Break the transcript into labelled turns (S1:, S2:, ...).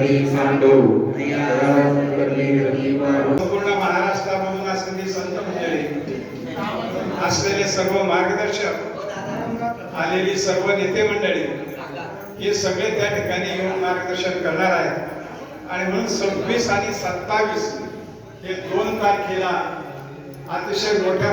S1: कधी वेंगडी सांडो?
S2: संपूर्ण महाराष्ट्रामधून असलेले संत मंडळी असलेले सर्व मार्गदर्शक आलेली सर्व नेते मंडळी हे सगळे त्या ठिकाणी येऊन मार्गदर्शन करणार आहेत. आणि म्हणून सव्वीस आणि सत्तावीस हे दोन तारखेला अतिशय मोठ्या